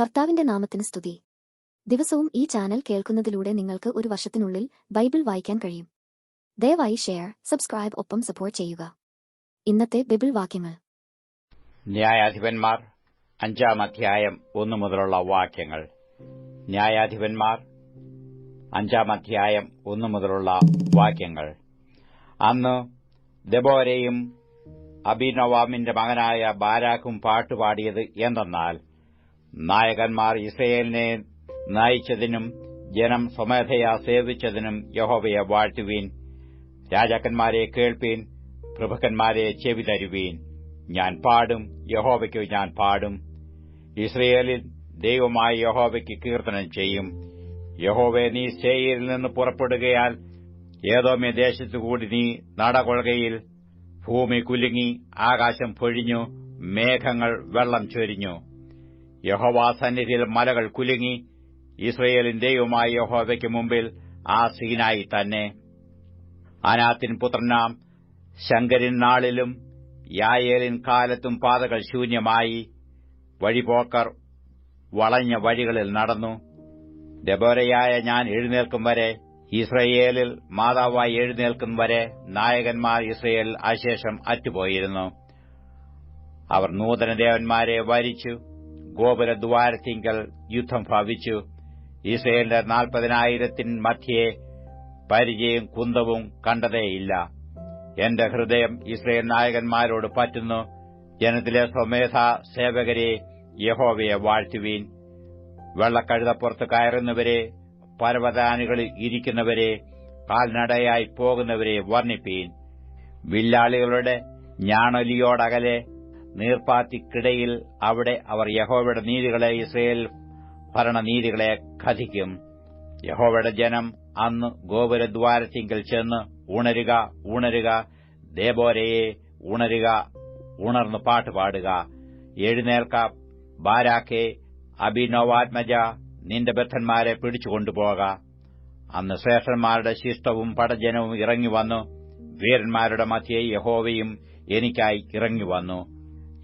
കർത്താവിന്റെ നാമത്തിന് സ്തുതി. ദിവസവും ഈ ചാനൽ കേൾക്കുന്നതിലൂടെ നിങ്ങൾക്ക് ഒരു വർഷത്തിനുള്ളിൽ ബൈബിൾ വായിക്കാൻ കഴിയും. ദയവായി ഷെയർ സബ്സ്ക്രൈബ് ഒപ്പം സപ്പോർട്ട് ചെയ്യുക. ഇന്നത്തെ ബൈബിൾ വാക്യങ്ങൾ. ന്യായാധിപന്മാർ അഞ്ചാം അധ്യായം ഒന്നു മുതലുള്ള വാക്യങ്ങൾ. ന്യായാധിപന്മാർ അഞ്ചാം അധ്യായം ഒന്നു മുതലുള്ള വാക്യങ്ങൾ. അന്ന് ദബോരയും അബിനവാമിന്റെ മകനായ ബാരാക്കും പാട്ടുപാടിയത് എന്തെന്നാൽ നായകന്മാർ ഇസ്രയേലിനെ നയിച്ചതിനും ജനം സ്വമേധയാ സേവിച്ചതിനും യഹോവയെ വാഴ്ത്തുവീൻ. രാജാക്കന്മാരെ കേൾപ്പീൻ പ്രഭുക്കന്മാരെ ചെവി തരുവീൻ. ഞാൻ പാടും യഹോവയ്ക്ക് ഞാൻ പാടും. ഇസ്രയേലിൽ ദൈവമായ യഹോവയ്ക്ക് കീർത്തനം ചെയ്യും. യഹോവെ നീ സേയിൽ നിന്ന് പുറപ്പെടുകയാൽ ഏതോമ്യ ദേശത്തുകൂടി നീ നടകൊള്ളുകയിൽ ഭൂമി കുലുങ്ങി ആകാശം പൊഴിഞ്ഞു മേഘങ്ങൾ വെള്ളം ചൊരിഞ്ഞു. യഹോവാ സന്നിധിയിൽ മലകൾ കുലുങ്ങി ഇസ്രയേലിൻ ദൈവമായ യഹോവയ്ക്ക് മുമ്പിൽ ആ സീനായി തന്നെ. അനാത്തിൻ പുത്രനാം ശങ്കരൻ നാളിലും യായേലിൻ കാലത്തും പാതകൾ ശൂന്യമായി. വഴിപോക്കർ വളഞ്ഞ വഴികളിൽ നടന്നു. ഡബോരയായ ഞാൻ എഴുന്നേൽക്കും വരെ ഇസ്രയേലിൽ മാതാവായി എഴുന്നേൽക്കും വരെ നായകന്മാർ ഇസ്രയേലിൽ അശേഷം അറ്റുപോയിരുന്നു. അവർ നൂതനദേവന്മാരെ വരിച്ചു. ഗോപുരദ്വാരത്തിങ്കൽ യുദ്ധം ഭാവിച്ചു. ഇസ്രയേലിന്റെ നാൽപ്പതിനായിരത്തിൻ മധ്യേ പരിചയം കുന്തവും കണ്ടതേയില്ല. എന്റെ ഹൃദയം ഇസ്രയേൽ നായകന്മാരോട് പറ്റുന്നു. ജനത്തിലെ സ്വമേധ സേവകരെ യഹോവയെ വാഴ്ത്തുവീൻ. വെള്ളക്കഴുതപ്പുറത്ത് കയറുന്നവരെ പർവതാനുകളിൽ ഇരിക്കുന്നവരെ കാൽനടയായി പോകുന്നവരെ വർണിപ്പീൻ. വില്ലാളികളുടെ ഞാണൊലിയോടകലെ നീർപ്പാത്തിക്കിടയിൽ അവിടെ അവർ യഹോവയുടെ നീതികളെ ഇസ്രയേൽ ഭരണനീതികളെ കഥിക്കും. യഹോവയുടെ ജനം അന്ന് ഗോപുരദ്വാരത്തിങ്കിൽ ചെന്ന് ഉണരുക ഉണരുക ദേബോരയെ ഉണരുക ഉണർന്ന് പാട്ടുപാടുക എഴുന്നേൽക്ക ബാരാക്കെ അഭിനവാത്മജ നിന്റെ ബദ്ധന്മാരെ പിടിച്ചുകൊണ്ടുപോക. അന്ന് ശ്രേഷ്ഠന്മാരുടെ ശിഷ്ടവും പടജനവും ഇറങ്ങിവന്നു വീരന്മാരുടെ മധ്യേ യഹോവയും എനിക്കായി ഇറങ്ങിവന്നു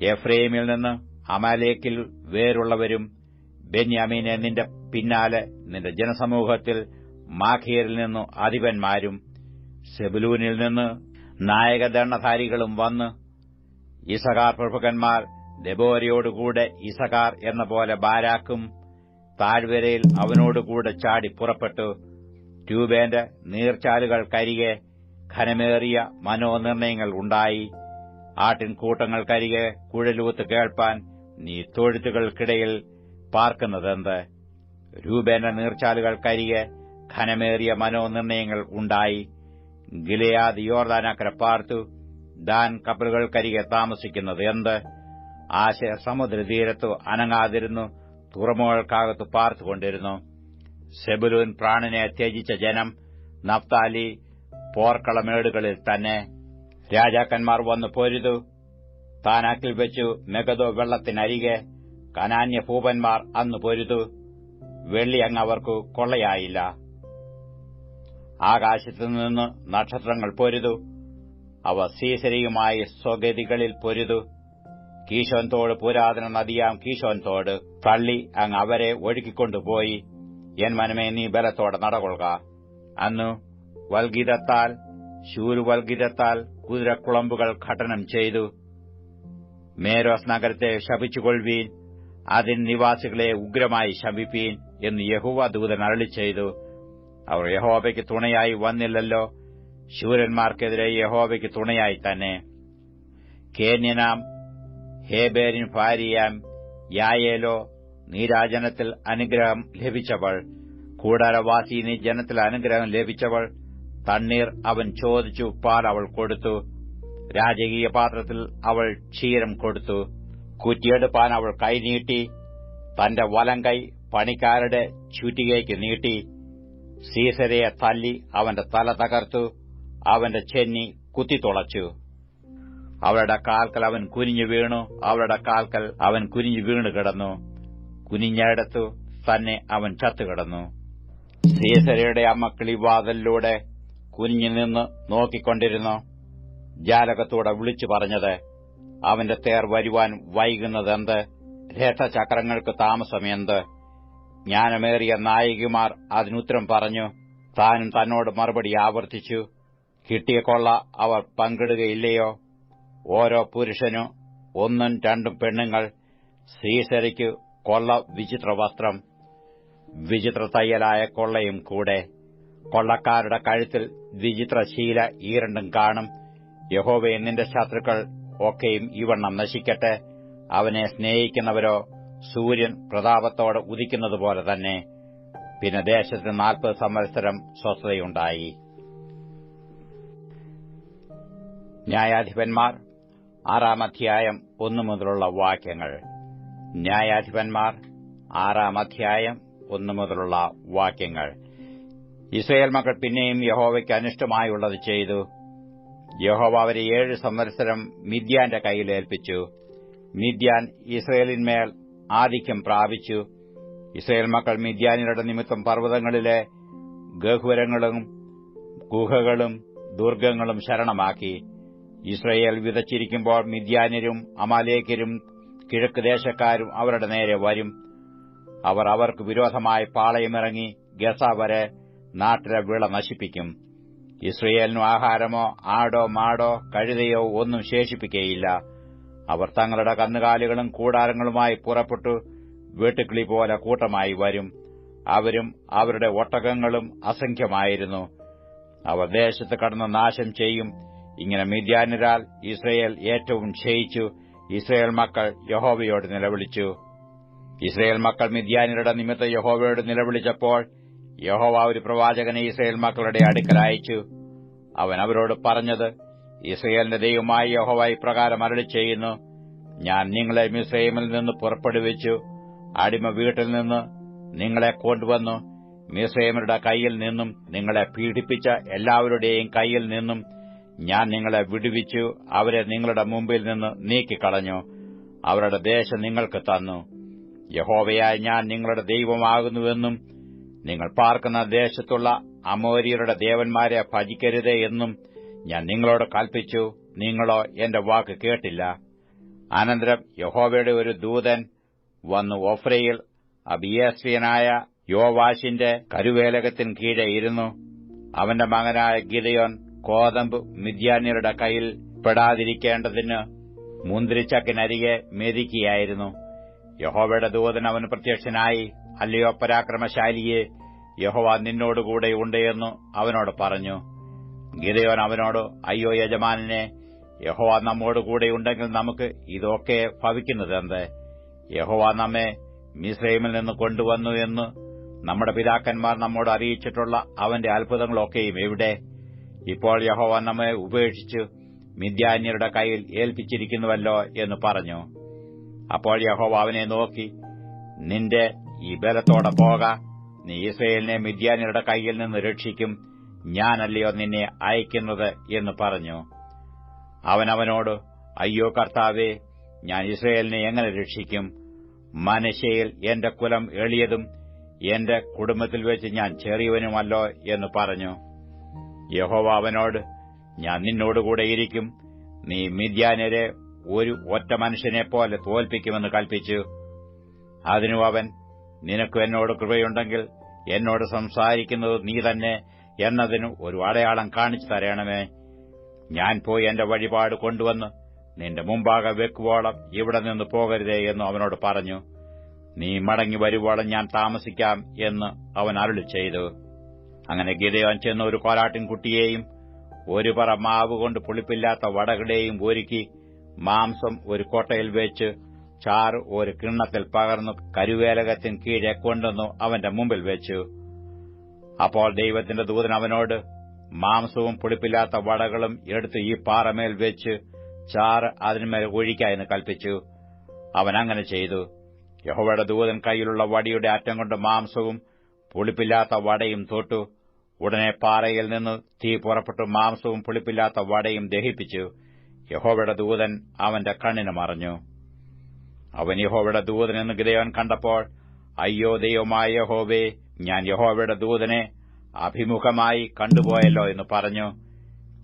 എഫ്രൈമിൽ നിന്ന് അമാലേക്കിൽ വേരുള്ളവരും ബെന്യാമീനെ നിന്റെ പിന്നാലെ നിന്റെ ജനസമൂഹത്തിൽ മാഖിയരിൽ നിന്നു അധിപന്മാരും സെബുലൂനിൽ നിന്ന് നായകദണ്ഡധാരികളും വന്ന് ഇസകാർ പ്രഭുക്കന്മാർ ദബോരയോടുകൂടെ ഇസകാർ എന്ന പോലെ ബാരാക്കും താഴ്വരയിൽ അവനോടുകൂടെ ചാടി പുറപ്പെട്ടു. ട്യൂബേന്റെ നീർച്ചാലുകൾ കരികെ ഘനമേറിയ മനോനിർണയങ്ങൾ ഉണ്ടായി. ആട്ടിൻകൂട്ടങ്ങൾക്കരികെ കുഴലൂത്ത് കേൾപ്പാൻ നീ തൊഴുത്തുകൾക്കിടയിൽ പാർക്കുന്നതെന്ത്? രൂപേന്റെ നീർച്ചാലുകൾക്കരികെ ഘനമേറിയ മനോനിർണയങ്ങൾ ഉണ്ടായി. ഗിലയാദ് യോർദാനക്കര പാർത്തു. ദാൻ കപ്പലുകൾക്കരികെ താമസിക്കുന്നത് എന്ത്? ആശ സമുദ്രതീരത്തു അനങ്ങാതിരുന്നു. തുറമുകൾക്കകത്ത് പാർത്തുകൊണ്ടിരുന്നു. സെബുലൂൻ പ്രാണനെ ത്യജിച്ച ജനം നഫ്താലി പോർക്കളമേടുകളിൽ തന്നെ രാജാക്കന്മാർ വന്നു പൊരുതു. താനാക്കിൽ വെച്ചു മെഗതോ വെള്ളത്തിനരികെ. കനാന്യ ഭൂപന്മാർ അന്ന് പൊരുതു. വെള്ളി അങ്ങ് അവർക്കു കൊള്ളയായില്ല. ആകാശത്തുനിന്ന് നക്ഷത്രങ്ങൾ പൊരുതു. അവ സീസരിയുമായി സ്വഗതികളിൽ പൊരുതു. കീശോൻ തോട് പുരാതന നദിയാം കീശോൻ തോട്. തള്ളി അങ്ങ് അവരെ ഒഴുക്കിക്കൊണ്ടുപോയി എൻ മനമേ നീ ബലത്തോടെ നടകൊള്ളുക. അന്നു വൽഗീതത്താൽ ശൂരുവൽഗീതത്താൽ കുതിരക്കുളമ്പുകൾ ഘടനം ചെയ്തു. മേരോസ് നഗരത്തെ ശപിച്ചുകൊള്ളുവീൻ അതിൻ നിവാസികളെ ഉഗ്രമായി ശപിപ്പീൻ എന്ന് യഹുവ ദൂതൻ അരളി ചെയ്തു. അവർ യഹോബയ്ക്ക് തുണയായി വന്നില്ലല്ലോ. ശൂരന്മാർക്കെതിരെ യഹോബയ്ക്ക് തുണയായി തന്നെ. കേന്യനാം ഹേബേരിൻ ഭാര്യയാം യായേലോ നീരാജനത്തിൽ അനുഗ്രഹം ലഭിച്ചവൾ. കൂടാരവാസി നീ ജനത്തിൽ അനുഗ്രഹം ലഭിച്ചവൾ. തണ്ണീർ അവൻ ചോദിച്ചു പാൽ അവൾ കൊടുത്തു? രാജകീയ പാത്രത്തിൽ അവൾ ക്ഷീരം കൊടുത്തു. കുറ്റിയെടുപ്പാൻ അവൾ കൈ നീട്ടി തന്റെ വലം കൈ പണിക്കാരുടെ ചുറ്റികയ്ക്ക് നീട്ടി. സീസരയെ തല്ലി അവന്റെ തല തകർത്തു അവന്റെ ചെന്നി കുത്തിത്തുളച്ചു അവളുടെ കാൽക്കൽ അവൻ കുനിഞ്ഞു വീണു അവളുടെ കാൽക്കൽ അവൻ കുനിഞ്ഞു വീണു കിടന്നു. കുനിഞ്ഞയിടത്തു തന്നെ അവൻ ചത്തുകിടന്നു സീസരയുടെ അമ്മക്കിളി കിളിവാതലിലൂടെ കുനിഞ്ഞു നിന്ന് നോക്കിക്കൊണ്ടിരുന്നു ജാലകത്തോടെ വിളിച്ചു പറഞ്ഞത് അവന്റെ തേർ വരുവാൻ വൈകുന്നതെന്ത്? രഥചക്രങ്ങൾക്ക് താമസമെന്ത്? ജ്ഞാനമേറിയ നായികമാർ അതിനുത്തരം പറഞ്ഞു താനും തന്നോട് മറുപടി ആവർത്തിച്ചു. കിട്ടിയ കൊള്ള അവർ പങ്കിടുകയില്ലയോ? ഓരോ പുരുഷനും ഒന്നും രണ്ടും പെണ്ണുങ്ങൾ ശ്രീശരിക്ക് കൊള്ള വിചിത്ര വസ്ത്രം വിചിത്ര തയ്യലായ കൊള്ളയും കൂടെ. കൊള്ളക്കാരുടെ കഴുത്തിൽ വിചിത്ര ശീല ഈ രണ്ടും കാണും. യഹോവയെ നിന്റെ ശത്രുക്കൾ ഒക്കെയും ഇവണ്ണം നശിക്കട്ടെ. അവനെ സ്നേഹിക്കുന്നവരോ സൂര്യൻ പ്രതാപത്തോടെ ഉദിക്കുന്നതുപോലെ തന്നെ. പിന്നെ ദേശത്തിന് നാൽപ്പത് സംവത്സരം സ്വസ്ഥതയുണ്ടായി. ന്യായാധിപന്മാർ ആറാം അധ്യായം ഒന്നു മുതലുള്ള വാക്യങ്ങൾ. ന്യായാധിപന്മാർ ആറാം അധ്യായം ഒന്നു മുതലുള്ള വാക്യങ്ങൾ. ഇസ്രയേൽ മക്കൾ പിന്നെയും യഹോവയ്ക്ക് അനിഷ്ടമായുള്ളത് ചെയ്തു. യഹോവ അവരെ ഏഴ് സംവത്സരം മിദ്യാന്റെ കയ്യിൽ ഏൽപ്പിച്ചു. മിദ്യാൻ ഇസ്രയേലിന്മേൽ ആധിക്യം പ്രാപിച്ചു. ഇസ്രയേൽ മക്കൾ മിദ്യാനിയുടെ നിമിത്തം പർവതങ്ങളിലെ ഗഹുരങ്ങളും ഗുഹകളും ദുർഗങ്ങളും ശരണമാക്കി. ഇസ്രയേൽ വിതച്ചിരിക്കുമ്പോൾ മിദ്യാനരും അമാലേക്കരും കിഴക്ക് ദേശക്കാരും അവരുടെ നേരെ വരും. അവർ അവർക്ക് വിരോധമായി പാളയമിറങ്ങി ഗസ വരെ നാട്ടിലെ വിള നശിപ്പിക്കും. ഇസ്രയേലിനു ആഹാരമോ ആടോ മാടോ കഴുതയോ ഒന്നും ശേഷിപ്പിക്കേയില്ല. അവർ തങ്ങളുടെ കന്നുകാലികളും കൂടാരങ്ങളുമായി പുറപ്പെട്ടു വെട്ടുക്കിളി പോലെ കൂട്ടമായി വരും. അവരും അവരുടെ ഒട്ടകങ്ങളും അസംഖ്യമായിരുന്നു. അവർ ദേശത്ത് കടന്ന് നാശം ചെയ്യും. ഇങ്ങനെ മിദ്യാനിരാൽ ഇസ്രയേൽ ഏറ്റവും ക്ഷയിച്ചു. ഇസ്രയേൽ മക്കൾ യഹോവയോട് നിലവിളിച്ചു. ഇസ്രയേൽ മക്കൾ മിദ്യാനിരുടെ നിമിത്ത യഹോവയോട് നിലവിളിച്ചപ്പോൾ യഹോവ ഒരു പ്രവാചകനെ ഇസ്രയേൽ മക്കളുടെ അടുക്കൽ അയച്ചു. അവൻ അവരോട് പറഞ്ഞത് ഇസ്രയേലിന്റെ ദൈവമായി യഹോവ ഇപ്രകാരം അരളി ചെയ്യുന്നു ഞാൻ നിങ്ങളെ മിസ്രൈമിൽ നിന്ന് പുറപ്പെടുവിച്ചു. അടിമ വീട്ടിൽ നിന്ന് നിങ്ങളെ കൊണ്ടുവന്നു. മിസ്രൈമരുടെ കൈയിൽ നിന്നും നിങ്ങളെ പീഡിപ്പിച്ച എല്ലാവരുടെയും കൈയിൽ നിന്നും ഞാൻ നിങ്ങളെ വിടുവിച്ചു. അവരെ നിങ്ങളുടെ മുമ്പിൽ നിന്ന് നീക്കിക്കളഞ്ഞു. അവരുടെ ദേശം നിങ്ങൾക്ക് തന്നു. യഹോവയായ ഞാൻ നിങ്ങളുടെ ദൈവമാകുന്നുവെന്നും നിങ്ങൾ പാർക്കുന്ന ദേശത്തുള്ള അമോരിയരുടെ ദേവന്മാരെ ഭജിക്കരുതേ എന്നും ഞാൻ നിങ്ങളോട് കൽപ്പിച്ചു. നിങ്ങളോ എന്റെ വാക്ക് കേട്ടില്ല. അനന്തരം യഹോവയുടെ ഒരു ദൂതൻ വന്നു ഓഫ്രയിൽ അബിയസ്വിയനായ യോവാശിന്റെ കരുവേലകത്തിന് കീഴെ ഇരുന്നു. അവന്റെ മകനായ ഗിദയോൻ കോതമ്പ് മിഥ്യാന്യരുടെ കയ്യിൽ പെടാതിരിക്കേണ്ടതിന് മുന്തിരിച്ചക്കിനരികെ മെതിക്കുകയായിരുന്നു യഹോവയുടെ ദൂതൻ അവന് പ്രത്യക്ഷനായി അല്ലയോ പരാക്രമശാലിയെ യഹോവ നിന്നോടുകൂടെ ഉണ്ടെന്ന് അവനോട് പറഞ്ഞു. ഗിതയോൻ അവനോട് അയ്യോ യജമാനെ യഹോവ നമ്മോട് നമ്മോടുകൂടെയുണ്ടെങ്കിൽ നമുക്ക് ഇതൊക്കെ ഭവിക്കുന്നതെന്ത്? യഹോവ നമ്മെ മിസ്രൈമിൽ നിന്ന് കൊണ്ടുവന്നു എന്ന് നമ്മുടെ പിതാക്കന്മാർ നമ്മോട് അറിയിച്ചിട്ടുള്ള അവന്റെ അത്ഭുതങ്ങളൊക്കെയും എവിടെ? ഇപ്പോൾ യഹോവ നമ്മെ ഉപേക്ഷിച്ച് മിഥ്യാന്യരുടെ കയ്യിൽ ഏൽപ്പിച്ചിരിക്കുന്നുവല്ലോ എന്ന് പറഞ്ഞു. അപ്പോൾ യഹോവ അവനെ നോക്കി നിന്റെ ഈ ബലത്തോടെ പോക. നീ ഇസ്രയേലിനെ മിഥ്യാനിയുടെ കയ്യിൽ നിന്ന് രക്ഷിക്കും. ഞാനല്ലയോ നിന്നെ അയക്കുന്നത് എന്ന് പറഞ്ഞു. അവൻ അവനോട് അയ്യോ കർത്താവേ ഞാൻ ഇസ്രയേലിനെ എങ്ങനെ രക്ഷിക്കും? മനശയിൽ എന്റെ കുലം എളിയതും എന്റെ കുടുംബത്തിൽ വെച്ച് ഞാൻ ചെറിയവനുമല്ലോ എന്ന് പറഞ്ഞു. യഹോവ അവനോട് ഞാൻ നിന്നോടുകൂടെ ഇരിക്കും. നീ മിദ്യാനരെ ഒരു ഒറ്റ മനുഷ്യനെപ്പോലെ തോൽപ്പിക്കുമെന്ന് കൽപ്പിച്ചു. അതിനു അവൻ നിനക്ക് എന്നോട് കൃപയുണ്ടെങ്കിൽ എന്നോട് സംസാരിക്കുന്നത് നീ തന്നെ എന്നതിന് ഒരു അടയാളം കാണിച്ചു തരണമേ. ഞാൻ പോയി എന്റെ വഴിപാട് കൊണ്ടുവന്ന് നിന്റെ മുമ്പാകെ വെക്കുവോളം ഇവിടെ നിന്ന് പോകരുതേ എന്ന് അവനോട് പറഞ്ഞു. നീ മടങ്ങി വരുവോളം ഞാൻ താമസിക്കാം എന്ന് അവൻ അരുളി ചെയ്തു. അങ്ങനെ ഗിതയോൻ ചെന്ന ഒരു കോലാട്ടിൻകുട്ടിയെയും ഒരു പറ മാവ് കൊണ്ട് പുളിപ്പില്ലാത്ത വടകളെയും ഒരുക്കി മാംസം ഒരു കോട്ടയിൽ വെച്ച് ചാറ് ഒരു കിണ്ണത്തിൽ പകർന്നു കരുവേലകത്തിന് കീഴെ കൊണ്ടുവന്നു അവന്റെ മുമ്പിൽ വെച്ചു. അപ്പോൾ ദൈവത്തിന്റെ ദൂതൻ അവനോട് മാംസവും പുളിപ്പില്ലാത്ത വടകളും എടുത്ത് ഈ പാറമേൽ വെച്ച് ചാറ് അതിന്മേൽ ഒഴിക്കാന്ന് കൽപ്പിച്ചു. അവൻ അങ്ങനെ ചെയ്തു. യഹോവയുടെ ദൂതൻ കൈയിലുള്ള വടിയുടെ അറ്റം കൊണ്ട് മാംസവും പുളിപ്പില്ലാത്ത വടയും തൊട്ടു. ഉടനെ പാറയിൽ നിന്ന് തീ പുറപ്പെട്ടു മാംസവും പുളിപ്പില്ലാത്ത വടയും ദഹിപ്പിച്ചു. യഹോവയുടെ ദൂതൻ അവന്റെ കണ്ണിന് മറഞ്ഞു. അവൻ യഹോവയുടെ ദൂതനെന്ന് ഗിതയോൻ കണ്ടപ്പോൾ അയ്യോ ദൈവമായ യഹോവേ ഞാൻ യഹോവയുടെ ദൂതനെ അഭിമുഖമായി കണ്ടുപോയല്ലോ എന്ന് പറഞ്ഞു.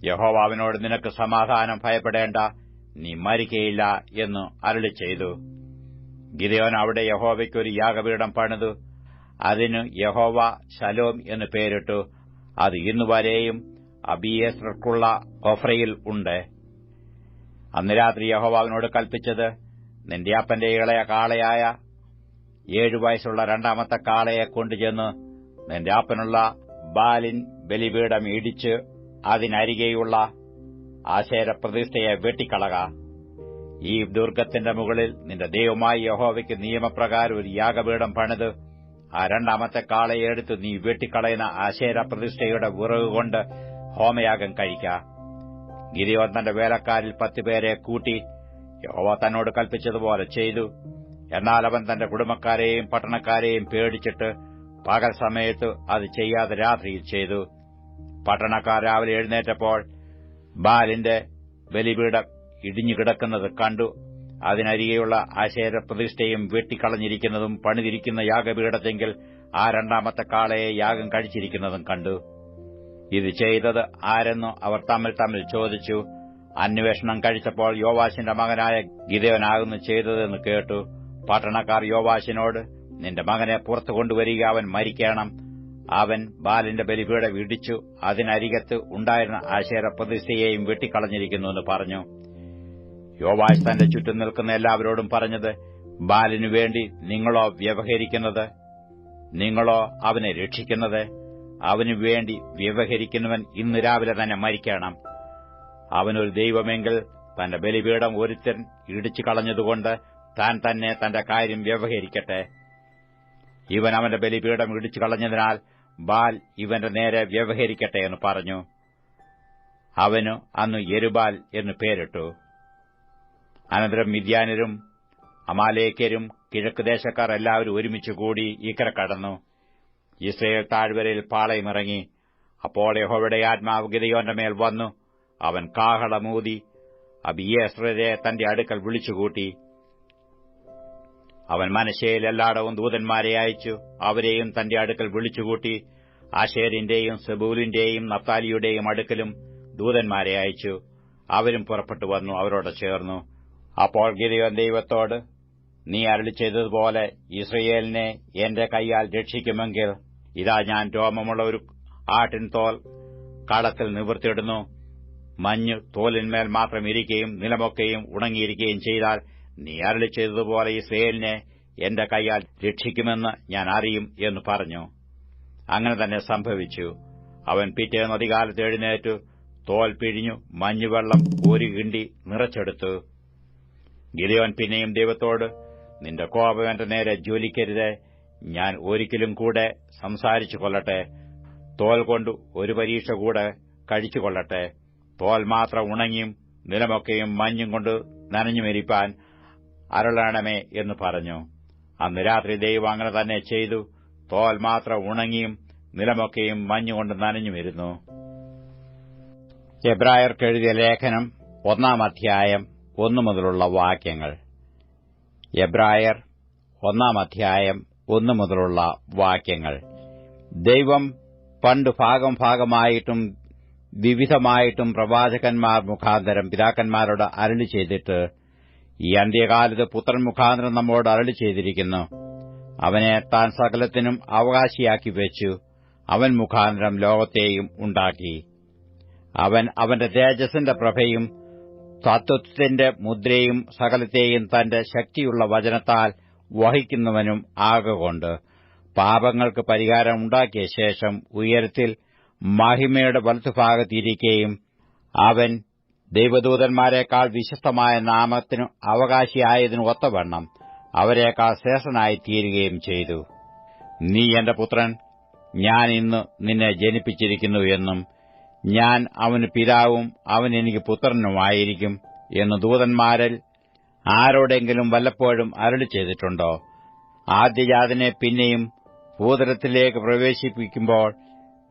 യഹോവ അവനോട് നിനക്ക് സമാധാനം ഭയപ്പെടേണ്ട നീ മരിക്കയില്ല എന്ന് അരളി ചെയ്തു. ഗിദയോൻ അവിടെ യഹോവയ്ക്കൊരു യാഗപീഠം പണിതു. അതിന് യഹോവ ശലോം എന്ന് പേരിട്ടു. അത് ഇന്നുവരെയും അബിയേസർക്കുള്ള ഒഫ്രയിൽ ഉണ്ട്. അന്ന് രാത്രി യഹോവ അവനോട് കൽപ്പിച്ചത് നിന്റെ അപ്പന്റെ ഇളയ കാളയായ ഏഴു വയസ്സുള്ള രണ്ടാമത്തെ കാളയെ കൊണ്ടുചെന്ന് നിന്റെ അപ്പനുള്ള ബാലിൻ ബലിപീഠം ഇടിച്ച് അതിനരികെയുള്ള ആശേര പ്രതിഷ്ഠയെ വെട്ടിക്കളക. ഈ ദുർഗത്തിന്റെ മുകളിൽ നിന്റെ ദൈവമായി യഹോവയ്ക്ക് നിയമപ്രകാരം ഒരു യാഗപീഠം പണിത് ആ രണ്ടാമത്തെ കാളയെ എടുത്ത് നീ വെട്ടിക്കളയുന്ന ആശേര പ്രതിഷ്ഠയുടെ വിറകുകൊണ്ട് ഹോമയാഗം കഴിക്ക. ഗിരിയോധന്റെ വേലക്കാരിൽ പത്തുപേരെ കൂട്ടി യഹോവ തന്നോട് കൽപ്പിച്ചതുപോലെ ചെയ്തു. എന്നാൽ അവൻ തന്റെ കുടുംബക്കാരെയും പട്ടണക്കാരെയും പേടിച്ചിട്ട് പകൽ സമയത്ത് അത് ചെയ്യാതെ രാത്രിയിൽ ചെയ്തു. പട്ടണക്കാർ രാവിലെ എഴുന്നേറ്റപ്പോൾ ബാലിന്റെ ബലിപീഠം ഇടിഞ്ഞുകിടക്കുന്നത് കണ്ടു. അതിനരികെയുള്ള ആശേര പ്രതിഷ്ഠയും വെട്ടിക്കളഞ്ഞിരിക്കുന്നതും പണിതിരിക്കുന്ന യാഗപീഠത്തെങ്കിൽ ആ രണ്ടാമത്തെ കാളയെ യാഗം കഴിച്ചിരിക്കുന്നതും കണ്ടു. ഇത് ചെയ്തത് ആരെന്നു അവർ തമ്മിൽ തമ്മിൽ ചോദിച്ചു. അന്വേഷണം കഴിച്ചപ്പോൾ യോവാശിന്റെ മകനായ ഗിതവനാകുന്നു ചെയ്തതെന്ന് കേട്ടു. പട്ടണക്കാർ യോവാശിനോട് നിന്റെ മകനെ പുറത്തു കൊണ്ടുവരിക അവൻ മരിക്കണം. അവൻ ബാലിന്റെ ബലിപീഠം ഇടിച്ചു. അതിനരികത്ത് ഉണ്ടായിരുന്ന ആശേര പ്രതിഷ്ഠയെയും വെട്ടിക്കളഞ്ഞിരിക്കുന്നുവെന്ന് പറഞ്ഞു. യോവാശ് തന്റെ ചുറ്റും നിൽക്കുന്ന എല്ലാവരോടും പറഞ്ഞത് ബാലിനു വേണ്ടി നിങ്ങളോ വ്യവഹരിക്കുന്നത്? നിങ്ങളോ അവനെ രക്ഷിക്കുന്നത്? അവനു വേണ്ടി വ്യവഹരിക്കുന്നവൻ ഇന്ന് രാവിലെ തന്നെ മരിക്കണം. അവനൊരു ദൈവമെങ്കിൽ തന്റെ ബലിപീഠം ഒരുത്തൻ ഇടിച്ചു കളഞ്ഞതുകൊണ്ട് താൻ തന്നെ തന്റെ കാര്യം വ്യവഹരിക്കട്ടെ. ഇവൻ അവന്റെ ബലിപീഠം ഇടിച്ചു കളഞ്ഞതിനാൽ ബാൽ ഇവന്റെ നേരെ വ്യവഹരിക്കട്ടെ എന്ന് പറഞ്ഞു. അവനു അന്ന് എരുബാൽ എന്നു പേരിട്ടു. അനന്തരം മിഥ്യാനരും അമാലേക്കരും കിഴക്ക് ദേശക്കാർ എല്ലാവരും ഒരുമിച്ച് കൂടി ഇക്കര കടന്നു. ഇസ്രയേൽ താഴ്വരയിൽ പാളയമിറങ്ങി. അപ്പോൾ യഹോവയുടെ ആത്മാവ് ഗിതയോന്റെ മേൽ വന്നു. അവൻ കാഹളമൂതി അബിയേശ്വരരെ തന്റെ അടുക്കൽ വിളിച്ചുകൂട്ടി. അവൻ മനശയിൽ എല്ലായിടവും ദൂതന്മാരെ അയച്ചു. അവരെയും തന്റെ അടുക്കൽ വിളിച്ചുകൂട്ടി. ആശേരിന്റെയും സെബൂലിന്റെയും നത്താലിയുടെയും അടുക്കലും ദൂതന്മാരെ അയച്ചു. അവരും പുറപ്പെട്ടു വന്നു അവരോട് ചേർന്നു. അപ്പോൾ ഗിരിയോൻ ദൈവത്തോട് നീ അരളി ചെയ്തതുപോലെ ഇസ്രയേലിനെ എന്റെ കൈയാൽ രക്ഷിക്കുമെങ്കിൽ ഇതാ ഞാൻ രോമമുള്ള ഒരു ആട്ടിൻ തോൽ കളത്തിൽ നിവർത്തിയിടുന്നു. മഞ്ഞ് തോലിന്മേൽ മാത്രം ഇരിക്കുകയും നിലമൊക്കെയും ഉണങ്ങിയിരിക്കുകയും ചെയ്താൽ നീ അരളി ചെയ്തതുപോലെ ഇസ്രയേലിനെ എന്റെ കൈയാൽ രക്ഷിക്കുമെന്ന് ഞാൻ അറിയും എന്ന് പറഞ്ഞു. അങ്ങനെ തന്നെ സംഭവിച്ചു. അവൻ പിറ്റേന്ന് അധികാലത്ത് എഴുന്നേറ്റു തോൽ പിഴിഞ്ഞു മഞ്ഞുവെള്ളം ഒരു കിണ്ടി നിറച്ചെടുത്തു. ഗിലിയോൻ പിന്നെയും ദൈവത്തോട് നിന്റെ കോപം എന്റെ നേരെ ജ്വലിക്കരുത് ഞാൻ ഒരിക്കലും കൂടെ സംസാരിച്ചു കൊള്ളട്ടെ തോൽ കൊണ്ട് ഒരു പരീക്ഷ കൂടെ കഴിച്ചു കൊള്ളട്ടെ തോൽ മാത്രം ഉണങ്ങിയും നിലമൊക്കെയും മഞ്ഞും കൊണ്ട് നനഞ്ഞു മരിപ്പാൻ അരളണമേ എന്ന് പറഞ്ഞു. അന്ന് രാത്രി ദൈവം അങ്ങനെ തന്നെ ചെയ്തു. തോൽ മാത്രം ഉണങ്ങിയും നിലമൊക്കെയും മഞ്ഞുകൊണ്ട് നനഞ്ഞു വരുന്നു എബ്രായർ എഴുതിയ ലേഖനം ഒന്നാം അധ്യായം ഒന്നു മുതലുള്ള വാക്യങ്ങൾ. എബ്രായർ ഒന്നാം അധ്യായം ഒന്നു മുതലുള്ള വാക്യങ്ങൾ. ദൈവം പണ്ട് ഭാഗം ഭാഗമായിട്ടും വിവിധമായിട്ടും പ്രവാചകന്മാർ മുഖാന്തരം പിതാക്കന്മാരോട് അരളി ചെയ്തിട്ട് ഈ അന്ത്യകാലത്ത് പുത്രൻ മുഖാന്തരം നമ്മോട് അരളി ചെയ്തിരിക്കുന്നു. അവനെ താൻ സകലത്തിനും അവകാശിയാക്കി വെച്ചു. അവൻ മുഖാന്തരം ലോകത്തെയും ഉണ്ടാക്കി. അവൻ അവന്റെ തേജസ്സിന്റെ പ്രഭയും തത്വത്തിന്റെ മുദ്രയും സകലത്തെയും തന്റെ ശക്തിയുള്ള വചനത്താൽ വഹിക്കുന്നവനും ആകൊണ്ട് പാപങ്ങൾക്ക് പരിഹാരം ഉണ്ടാക്കിയ ശേഷം ഉയരത്തിൽ മഹിമയുടെ വലത്തുഭാഗത്തിരിക്കുകയും അവൻ ദൈവദൂതന്മാരെക്കാൾ വിശ്വസ്തമായ നാമത്തിനു അവകാശിയായതിനു ഒത്തവണ്ണം അവരെക്കാൾ ശ്രേഷ്ഠനായി തീരുകയും ചെയ്തു. നീ എന്റെ പുത്രൻ ഞാൻ ഇന്ന് നിന്നെ ജനിപ്പിച്ചിരിക്കുന്നു എന്നും ഞാൻ അവന് പിതാവും അവൻ എനിക്ക് പുത്രനുമായിരിക്കും എന്ന് ദൂതന്മാരിൽ ആരോടെങ്കിലും വല്ലപ്പോഴും അരളി ചെയ്തിട്ടുണ്ടോ? ആദ്യജാതനെ പിന്നെയും ഭൂതലത്തിലേക്ക് പ്രവേശിപ്പിക്കുമ്പോൾ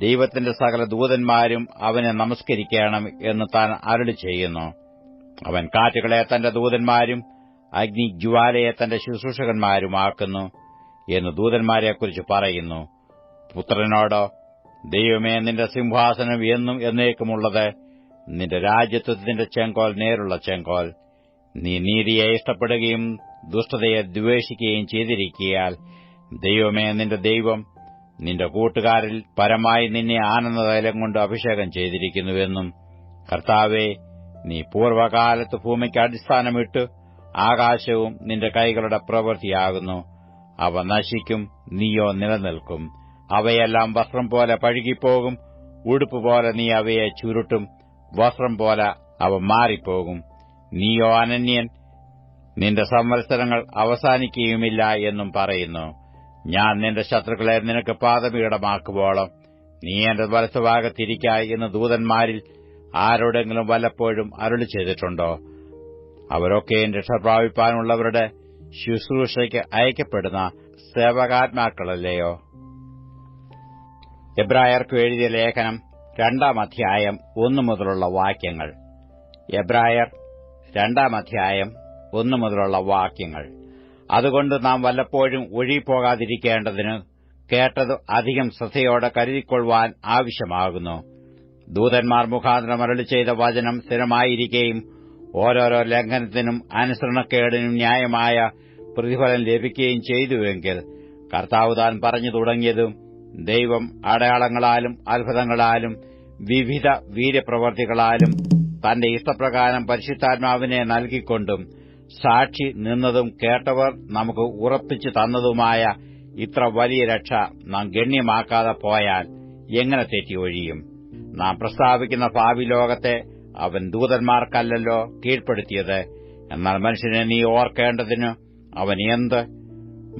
ദൈവത്തിന്റെ സകല ദൂതന്മാരും അവനെ നമസ്കരിക്കണം എന്ന് താൻ അരളി ചെയ്യുന്നു. അവൻ കാറ്റുകളെ തന്റെ ദൂതന്മാരും അഗ്നിജ്വാലയെ തന്റെ ശുശ്രൂഷകന്മാരുമാക്കുന്നു എന്ന് ദൂതന്മാരെക്കുറിച്ച് പറയുന്നു. പുത്രനോടോ ദൈവമേ നിന്റെ സിംഹാസനം എന്നും എന്നേക്കുമുള്ളത് നിന്റെ രാജ്യത്വത്തിന്റെ ചെങ്കോൽ നേരുള്ള ചെങ്കോൽ. നീ നീതിയെ ഇഷ്ടപ്പെടുകയും ദുഷ്ടതയെ ദ്വേഷിക്കുകയും ചെയ്തിരിക്കിയാൽ ദൈവമേ നിന്റെ ദൈവം നിന്റെ കൂട്ടുകാരിൽ പരമായി നിന്നെ ആനന്ദതൈലം കൊണ്ട് അഭിഷേകം ചെയ്തിരിക്കുന്നുവെന്നും കർത്താവെ നീ പൂർവകാലത്ത് ഭൂമിക്ക് അടിസ്ഥാനമിട്ട് ആകാശവും നിന്റെ കൈകളുടെ പ്രവൃത്തിയാകുന്നു. അവ നശിക്കും നീയോ നിലനിൽക്കും. അവയെല്ലാം വസ്ത്രം പോലെ പഴുകിപ്പോകും ഉടുപ്പ് പോലെ നീ അവയെ ചുരുട്ടും വസ്ത്രം പോലെ അവ മാറിപ്പോകും. നീയോ അനന്യൻ നിന്റെ സംവത്സരങ്ങൾ അവസാനിക്കുകയുമില്ല എന്നും പറയുന്നു. ഞാൻ നിന്റെ ശത്രുക്കളെ നിനക്ക് പാദപീഠമാക്കുവോളം. നീ എന്റെ വലത്തുഭാഗത്തിരിക്കായി എന്ന് ദൂതന്മാരിൽ ആരോടെങ്കിലും വല്ലപ്പോഴും അരുളി ചെയ്തിട്ടുണ്ടോ? അവരൊക്കെ രക്ഷ രക്ഷപ്രാപിപ്പാനുള്ളവരുടെ ശുശ്രൂഷയ്ക്ക് അയക്കപ്പെടുന്ന സേവകാത്മാക്കളല്ലയോ? എബ്രായർക്ക് എഴുതിയ ലേഖനം രണ്ടാം അധ്യായം ഒന്നു മുതലുള്ള വാക്യങ്ങൾ. എബ്രായർ രണ്ടാം അധ്യായം ഒന്നു മുതലുള്ള വാക്യങ്ങൾ. അതുകൊണ്ട് നാം വല്ലപ്പോഴും ഒഴിപ്പോകാതിരിക്കേണ്ടതിന് കേട്ടത് അധികം ശ്രദ്ധയോടെ കരുതിക്കൊള്ളുവാൻ ആവശ്യമാകുന്നു. ദൂതന്മാർ മുഖാന്തരം അരളി ചെയ്ത വചനം സ്ഥിരമായിരിക്കുകയും ഓരോരോ ലംഘനത്തിനും അനുസരണക്കേടിനും ന്യായമായ പ്രതിഫലം ലഭിക്കുകയും ചെയ്തുവെങ്കിൽ കർത്താവ് താൻ പറഞ്ഞു തുടങ്ങിയതും ദൈവം അടയാളങ്ങളാലും അത്ഭുതങ്ങളാലും വിവിധ വീര്യപ്രവർത്തികളാലും തന്റെ ഇഷ്ടപ്രകാരം പരിശുദ്ധാത്മാവിനെ നൽകിക്കൊണ്ടും സാക്ഷി നിന്നതും കേട്ടവർ നമുക്ക് ഉറപ്പിച്ചു തന്നതുമായ ഇത്ര വലിയ രക്ഷ നാം ഗണ്യമാക്കാതെ പോയാൽ എങ്ങനെ തെറ്റി ഒഴിയും? നാം പ്രസ്താവിക്കുന്ന ഭാവി ലോകത്തെ അവൻ ദൂതന്മാർക്കല്ലല്ലോ കീഴ്പ്പെടുത്തിയത്. എന്നാൽ മനുഷ്യനെ നീ ഓർക്കേണ്ടതിന് അവൻ എന്ത്?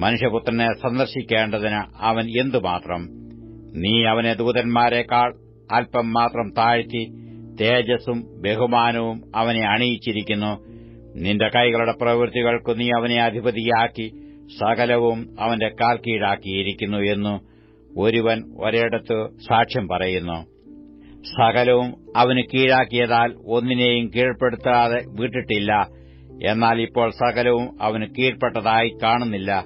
മനുഷ്യപുത്രനെ സന്ദർശിക്കേണ്ടതിന് അവൻ എന്തുമാത്രം? നീ അവനെ ദൂതന്മാരെക്കാൾ അല്പം മാത്രം താഴ്ത്തി തേജസ്സും ബഹുമാനവും അവനെ അണിയിച്ചിരിക്കുന്നു. നിന്റെ കൈകളുടെ പ്രവൃത്തികൾക്ക് നീ അവനെ അധിപതിയാക്കി സകലവും അവന്റെ കാൽ കീഴാക്കിയിരിക്കുന്നു എന്നു ഒരുവൻ ഒരിടത്ത് സാക്ഷ്യം പറയുന്നു. സകലവും അവന് കീഴാക്കിയതാൽ ഒന്നിനെയും കീഴ്പ്പെടുത്താതെ വിട്ടിട്ടില്ല. എന്നാൽ ഇപ്പോൾ സകലവും അവന് കീഴ്പ്പെട്ടതായി കാണുന്നില്ല.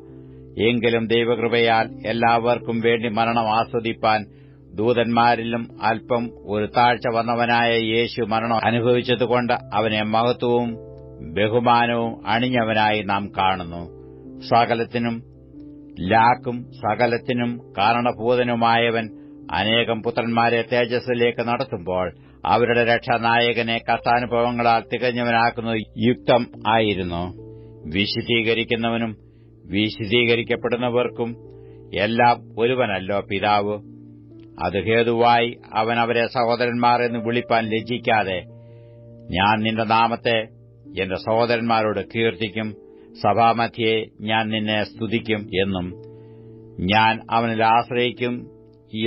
എങ്കിലും ദൈവകൃപയാൽ എല്ലാവർക്കും വേണ്ടി മരണം ആസ്വദിപ്പാൻ ദൂതന്മാരിലും അല്പം ഒരു താഴ്ച വന്നവനായ യേശു മരണം അനുഭവിച്ചതുകൊണ്ട് അവനെ മഹത്വവും ബഹുമാനവും അണിഞ്ഞവനായി നാം കാണുന്നു. സകലത്തിനും ലാക്കും സകലത്തിനും കാരണഭൂതനുമായവൻ അനേകം പുത്രന്മാരെ തേജസ്സിലേക്ക് നടത്തുമ്പോൾ അവരുടെ രക്ഷാനായകനെ കഷ്ടാനുഭവങ്ങളാൽ തികഞ്ഞവനാക്കുന്നത് യുക്തം ആയിരുന്നു. വിശദീകരിക്കുന്നവനും വിശദീകരിക്കപ്പെടുന്നവർക്കും എല്ലാം ഒരുവനല്ലോ പിതാവ്. അത് ഹേതുവായി അവൻ അവരെ സഹോദരന്മാർ എന്ന് വിളിപ്പാൻ ലജ്ജിക്കാതെ ഞാൻ നിന്റെ നാമത്തെ എന്റെ സഹോദരന്മാരോട് കീർത്തിക്കും സഭാമധ്യേ ഞാൻ നിന്നെ സ്തുതിക്കും എന്നും ഞാൻ അവനിൽ ആശ്രയിക്കും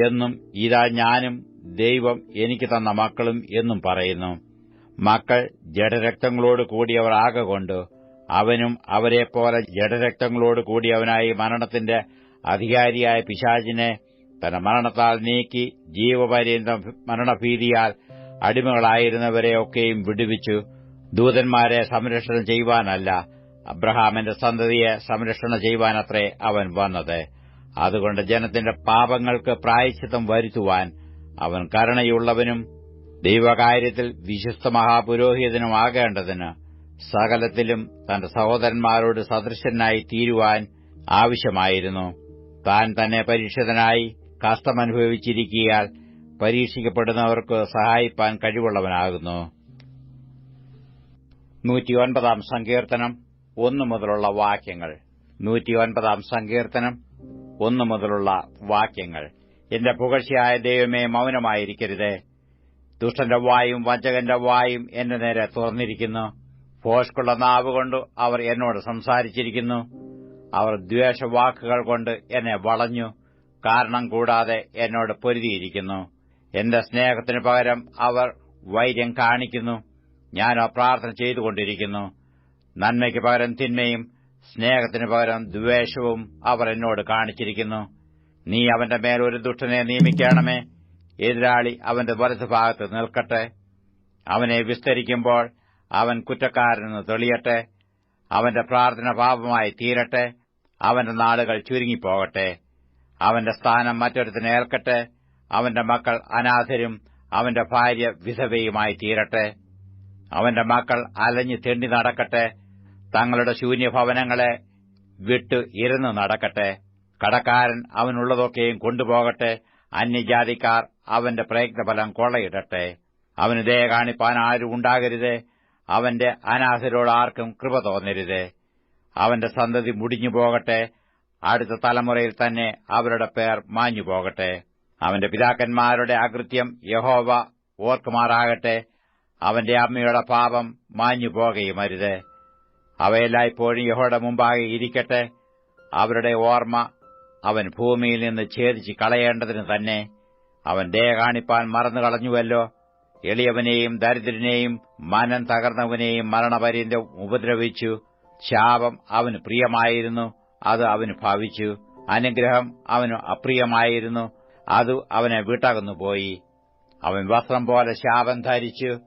എന്നും ഇതാ ഞാനും ദൈവം എനിക്ക് തന്ന മക്കളും എന്നും പറയുന്നു. മക്കൾ ജഡരക്തങ്ങളോട് കൂടിയവർ ആകൊണ്ട് അവനും അവരെപ്പോലെ ജഡരക്തങ്ങളോട് കൂടിയവനായി മരണത്തിന്റെ അധികാരിയായ പിശാചിനെ തന്റെ മരണത്താൽ നീക്കി ജീവപര്യന്ത മരണഭീതിയാൽ അടിമകളായിരുന്നവരെയൊക്കെയും വിടുവിച്ചു. ദൂതന്മാരെ സംരക്ഷണം ചെയ്യുവാനല്ല അബ്രഹാമിന്റെ സന്തതിയെ സംരക്ഷണം ചെയ്യുവാനത്രേ അവൻ വന്നത്. അതുകൊണ്ട് ജനത്തിന്റെ പാപങ്ങൾക്ക് പ്രായശ്ചിത്തം വരുത്തുവാൻ അവൻ കരുണയുള്ളവനും ദൈവകാര്യത്തിൽ വിശുദ്ധ മഹാപുരോഹിതനുമാകേണ്ടതിന് സകലത്തിലും തന്റെ സഹോദരന്മാരോട് സദൃശനായി തീരുവാൻ ആവശ്യമായിരുന്നു. താൻ തന്നെ പരീക്ഷിതനായി കഷ്ടമനുഭവിച്ചിരിക്കിയാൽ പരീക്ഷിക്കപ്പെടുന്നവർക്ക് സഹായിപ്പാൻ കഴിവുള്ളവനാകുന്നു. നൂറ്റിയൊൻപതാം സങ്കീർത്തനം ഒന്നു മുതലുള്ള വാക്യങ്ങൾ. നൂറ്റിയൊൻപതാം സങ്കീർത്തനം ഒന്നു മുതലുള്ള വാക്യങ്ങൾ. എന്റെ പുകഴ്ചയായ ദൈവമേ മൗനമായിരിക്കരുതേ. ദുഷ്ടന്റെ വായും വഞ്ചകന്റെ വായും എന്റെ നേരെ തുറന്നിരിക്കുന്നു. ഫോഷ്കുള്ള നാവുകൊണ്ട് അവർ എന്നോട് സംസാരിച്ചിരിക്കുന്നു. അവർ ദ്വേഷവാക്കുകൾ കൊണ്ട് എന്നെ വളഞ്ഞു. കാരണം കൂടാതെ എന്നോട് പൊരുതിയിരിക്കുന്നു. എന്റെ സ്നേഹത്തിനു പകരം അവർ വൈര്യം കാണിക്കുന്നു. ഞാനോ പ്രാർത്ഥന ചെയ്തുകൊണ്ടിരിക്കുന്നു. നന്മയ്ക്ക് പകരം തിന്മയും സ്നേഹത്തിന് പകരം ദ്വേഷവും അവർ എന്നോട് കാണിച്ചിരിക്കുന്നു. നീ അവന്റെ മേൽ ഒരു ദുഷ്ടനെ നിയമിക്കണമേ. എതിരാളി അവന്റെ വലതുഭാഗത്ത് നിൽക്കട്ടെ. അവനെ വിസ്തരിക്കുമ്പോൾ അവൻ കുറ്റക്കാരനെന്ന് തെളിയട്ടെ. അവന്റെ പ്രാർത്ഥന പാപമായി തീരട്ടെ. അവന്റെ നാളുകൾ ചുരുങ്ങിപ്പോകട്ടെ. അവന്റെ സ്ഥാനം മറ്റൊരുത്തിന് ഏൽക്കട്ടെ. അവന്റെ മക്കൾ അനാഥരും അവന്റെ ഭാര്യ വിധവയുമായി തീരട്ടെ. അവന്റെ മക്കൾ അലഞ്ഞു തെണ്ടി നടക്കട്ടെ. തങ്ങളുടെ ശൂന്യഭവനങ്ങളെ വിട്ട് ഇരുന്ന് നടക്കട്ടെ. കടക്കാരൻ അവനുള്ളതൊക്കെയും കൊണ്ടുപോകട്ടെ. അന്യജാതിക്കാർ അവന്റെ പ്രയത്നഫലം കൊള്ളയിടട്ടെ. അവന് ദയ കാണിപ്പാൻ ആരും ഉണ്ടാകരുത്. അവന്റെ അനാഥരോട് ആർക്കും കൃപ തോന്നരുത്. അവന്റെ സന്തതി മുടിഞ്ഞു പോകട്ടെ. അടുത്ത തലമുറയിൽ തന്നെ അവരുടെ പേർ മാഞ്ഞു പോകട്ടെ. അവന്റെ പിതാക്കന്മാരുടെ അകൃത്യം യഹോവ ഓർക്കുമാറാകട്ടെ. അവന്റെ അമ്മയുടെ പാപം മാഞ്ഞു പോകുകയുമരുത് അവയെല്ലായ്പ്പോഴും യഹോയുടെ മുമ്പാകെ ഇരിക്കട്ടെ. അവരുടെ ഓർമ്മ അവൻ ഭൂമിയിൽ നിന്ന് ഛേദിച്ച് കളയേണ്ടതിന് തന്നെ. അവൻ ദയ കാണിപ്പാൻ മറന്നു കളഞ്ഞുവല്ലോ. എളിയവനെയും ദരിദ്രനെയും മനം തകർന്നവനെയും മരണപര്യന്തം ഉപദ്രവിച്ചു. ശാപം അവന് പ്രിയമായിരുന്നു. അത് അവന് ഭാവിച്ചു. അനുഗ്രഹം അവന് അപ്രിയമായിരുന്നു. അത് അവനെ വിട്ടകന്നുപോയി. അവൻ വസ്ത്രം പോലെ ശാപം ധരിച്ചു.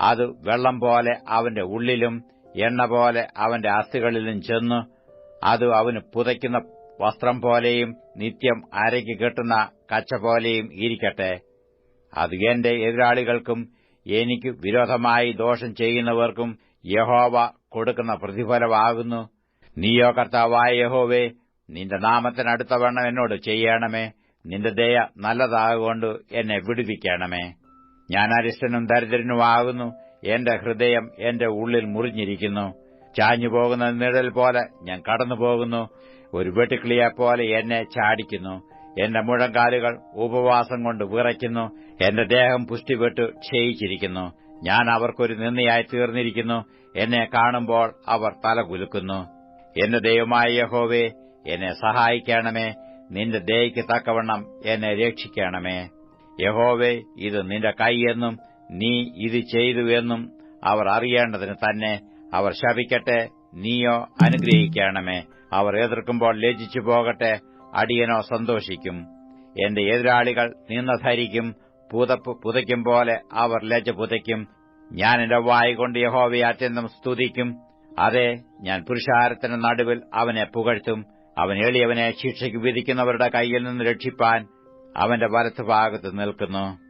അത് വെള്ളം പോലെ അവന്റെ ഉള്ളിലും എണ്ണ പോലെ അവന്റെ അസ്ഥികളിലും ചെന്ന്. അത് അവന് പുതയ്ക്കുന്ന വസ്ത്രം പോലെയും നിത്യം അരയ്ക്ക് കെട്ടുന്ന കച്ച പോലെയും ഇരിക്കട്ടെ. അത് എന്റെ എതിരാളികൾക്കും എനിക്ക് വിരോധമായി ദോഷം ചെയ്യുന്നവർക്കും യഹോവ കൊടുക്കുന്ന പ്രതിഫലമാകുന്നു. നീയോ കർത്താവായ യഹോവേ നിന്റെ നാമത്തിനടുത്തവണ്ണം എന്നോട് ചെയ്യണമേ. നിന്റെ ദയ നല്ലതാകൊണ്ട് എന്നെ വിടുവിക്കണമേ. ഞാൻ അരിഷ്ടനും ദരിദ്രനുമാകുന്നു. എന്റെ ഹൃദയം എന്റെ ഉള്ളിൽ മുറിഞ്ഞിരിക്കുന്നു. ചാഞ്ഞുപോകുന്ന നിഴൽ പോലെ ഞാൻ കടന്നുപോകുന്നു. ഒരു വെട്ടുക്കിളിയെപ്പോലെ എന്നെ ചാടിക്കുന്നു. എന്റെ മുഴങ്കാലുകൾ ഉപവാസം കൊണ്ട് വിറയ്ക്കുന്നു. എന്റെ ദേഹം പുഷ്ടിപെട്ടു ക്ഷയിച്ചിരിക്കുന്നു. ഞാൻ അവർക്കൊരു നിന്നയായി തീർന്നിരിക്കുന്നു. എന്നെ കാണുമ്പോൾ അവർ തല കുലുക്കുന്നു എന്റെ ദൈവമായ യഹോവേ എന്നെ സഹായിക്കണമേ. നിന്റെ ദയയ്ക്ക് തക്കവണ്ണം എന്നെ രക്ഷിക്കണമേ. യഹോവേ ഇത് നിന്റെ കൈയെന്നും നീ ഇത് ചെയ്തു എന്നും അവർ അറിയേണ്ടതിന് തന്നെ അവർ ശപിക്കട്ടെ നീയോ അനുഗ്രഹിക്കണമേ. അവർ എതിർക്കുമ്പോൾ ലജ്ജിച്ചു പോകട്ടെ അടിയനോ സന്തോഷിക്കും. എന്റെ എതിരാളികൾ നിന്ന് ധരിക്കും പുതപ്പ് പുതയ്ക്കും പോലെ അവർ ലജ്ജ പുതയ്ക്കും. ഞാൻ എന്റെ വായി കൊണ്ട് യഹോവയെ അത്യന്തം സ്തുതിക്കും. അതെ ഞാൻ പുരുഷാരത്തിന് നടുവിൽ അവനെ പുകഴ്ത്തും. അവൻ എളിയവനെ ശിക്ഷയ്ക്ക് വിധിക്കുന്നവരുടെ കയ്യിൽ നിന്ന് രക്ഷിപ്പാൻ അവന്റെ വലത്തുഭാഗത്ത് നിൽക്കുന്നു.